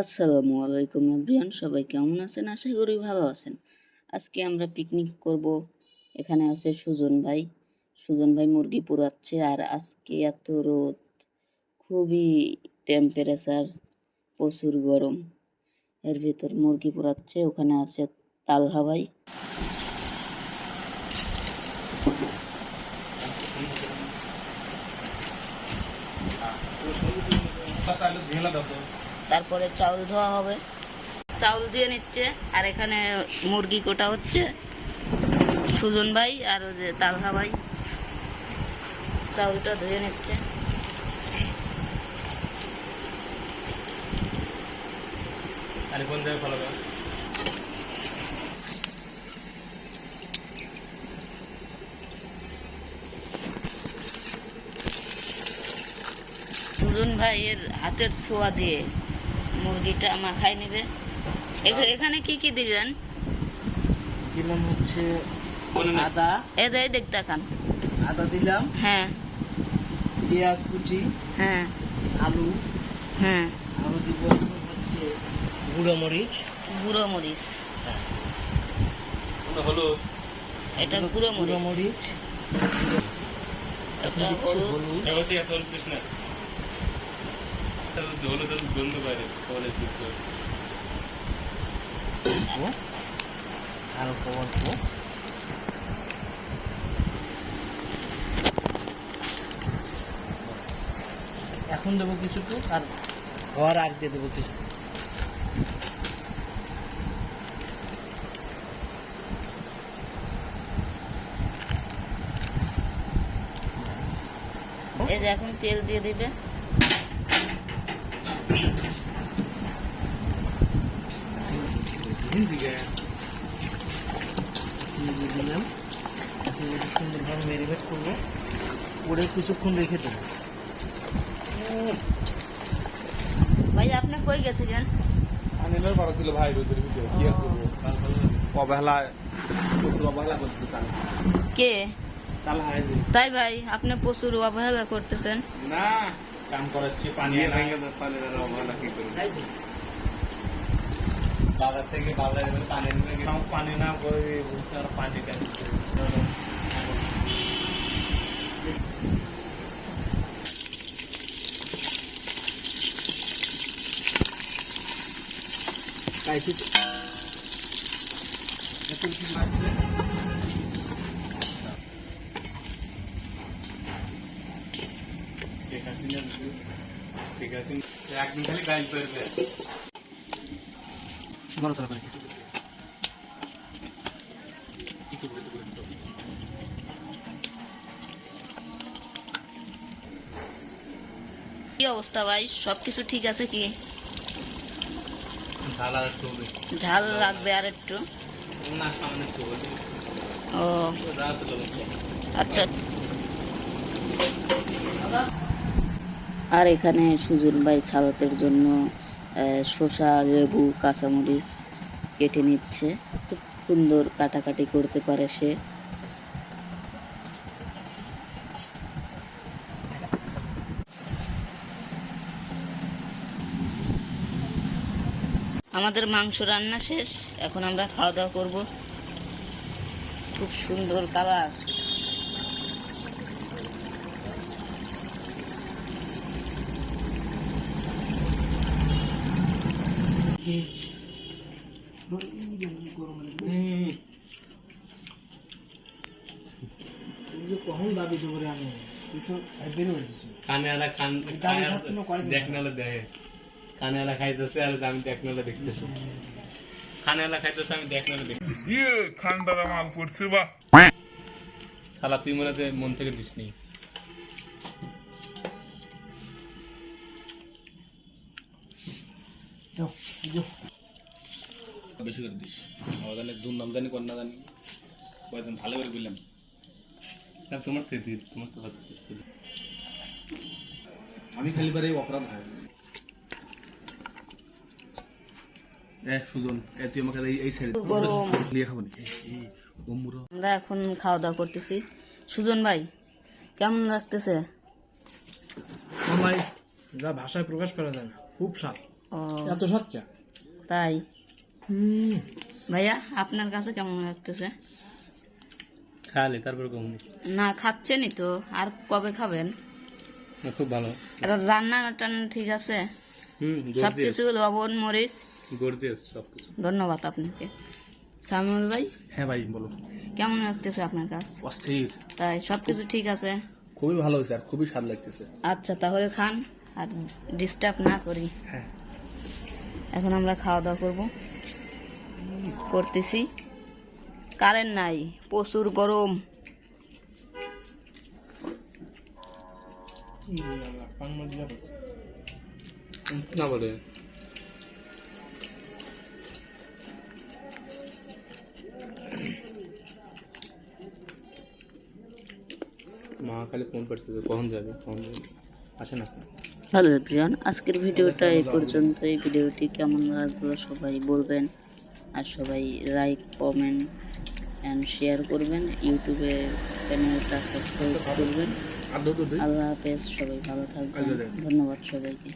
আসসালামু আলাইকুম এভরিওয়ান, সবাই কেমন আছেন? আশা করি ভালো আছেন। আজকে আমরা পিকনিক করব। এখানে আছে সুজন ভাই। সুজন ভাই মুরগি পোড়াচ্ছে আর আজকে এত রোদ। খুবই টেম্পারেচার প্রচুর গরম। এর ভিতর মুরগি পোড়াচ্ছে, ওখানে আছে তালহা ভাই। তারপরে চাউল ধোয়া হবে। চাউল ধুয়ে নিচ্ছে আর এখানে মুরগি কোটা হচ্ছে। সুজন ভাই আর ওই যে তালহা ভাই চাউলটা ধুয়ে নিচ্ছে। সুজন ভাইয়ের হাতের ছোঁয়া দিয়ে। মুরগিটা মাখাই নেবে। এখানে কি কি দিলেন? দিলাম হচ্ছে আদা। এদাই দেখতে খান আদা দিলাম। হ্যাঁ। পেঁয়াজ কুচি। হ্যাঁ। আলু। হ্যাঁ। আলু দিব হচ্ছে গুঁড়ো মরিচ। গুঁড়ো মরিচ। হলো এটা গুঁড়ো মরিচ গুঁড়ো মরিচ। এটা হলুদ। এখন দেবো কিছুটুক আর ঘর আগ দিয়ে দেবো কিছু এই যে এখন তেল দিয়ে দিবে। দিলাম সুন্দরভাবে ম্যারিনেট করব করে কিছুক্ষণ রেখে দেবো ভাই আপনি কই গেছিলেন? আনিলের পারা ছিল ভাই রোদের ভিতরে কি আর করব অবহেলা অবহেলা কে? তাই ভাই আপনি প্রচুর অবহেলা করতেছেন। না। কাম করাচ্ছি পানি ভেঙে দশ পানি অবহেলা কি করবো बाबा থেকে বাবা এবার পানি নিয়ে গেল কাম পানি না করে বসে আর পানি টানছে কাইছি শেখ হাসিনা শেখ হাসিনা একদিন খালি গাইল করবে নড়াচড়া করে কি অবস্থা ভাই? সবকিছু ঠিক আছে কি? ঝাল লাগবে আর একটু। ও। আচ্ছা। আর এখানে সুজন ভাই সালাতের জন্য শসা, লেবু, কাঁচামরিচ কেটে নিচ্ছে। খুব সুন্দর কাটাকাটি করতে পারে সে। আমাদের মাংস রান্না শেষ। এখন আমরা খাওয়া দাওয়া করব। খুব সুন্দর কালার। কখন খাইতেছে আমি দেখ দেখতেছি খানে খান্ডারা মাল পড়ছে বা শালা, তুই মনে মন থেকে দিস নি বেশি করে দিস। আমার জানি দুর নাম জানি না জানি। কয়েকদিন ভালো করে বললাম। না তোমার থেকে দিই তোমার তো আমি খালি পারে অপরাধ হয়। আমরা এখন খাওয়া দাওয়া করতেছি। সুজন ভাই কেমন লাগতেছে? ভাই যা ভাষায় প্রকাশ করা যায় না খুব স্বাদ। ও। এত সাতটা তাই? ভাইয়া আপনার কাছে কেমন লাগতেছে? খালি তারপর কমনি না খাচ্ছেনই তো। আর কবে খাবেন? খুব ভালো। এটা রান্না টান্না ঠিক আছে? সব কিছু লবণ মরিচ? গর্জিয়াস সব কিছু ধন্যবাদ আপনাকে। সামিউল ভাই? হ্যাঁ ভাই বলো কেমন লাগতেছে আপনার কাছ অস্থির। তাই সব কিছু ঠিক আছে? খুবই ভালো হয়েছে আর খুবই স্বাদ লাগতেছে। আচ্ছা তাহলে খান আর ডিস্টার্ব না করি। হ্যাঁ। এখন আমরা খাওয়া দাওয়া করব। করতেছি। কারেন্ট নাই, প্রচুর গরম। মা খালি ফোন করতেছে, কখন যাবে কখন যাবে? আসে না। হ্যালো এভরিওয়ান আজকের ভিডিওটা এই পর্যন্ত এই ভিডিওটি কেমন লাগল সবাই বলবেন। আর সবাই লাইক কমেন্ট অ্যান্ড শেয়ার করবেন। ইউটিউবে চ্যানেলটা সাবস্ক্রাইব করবেন। আল্লাহ হাফেজ সবাই ভালো থাকবেন। ধন্যবাদ সবাইকে।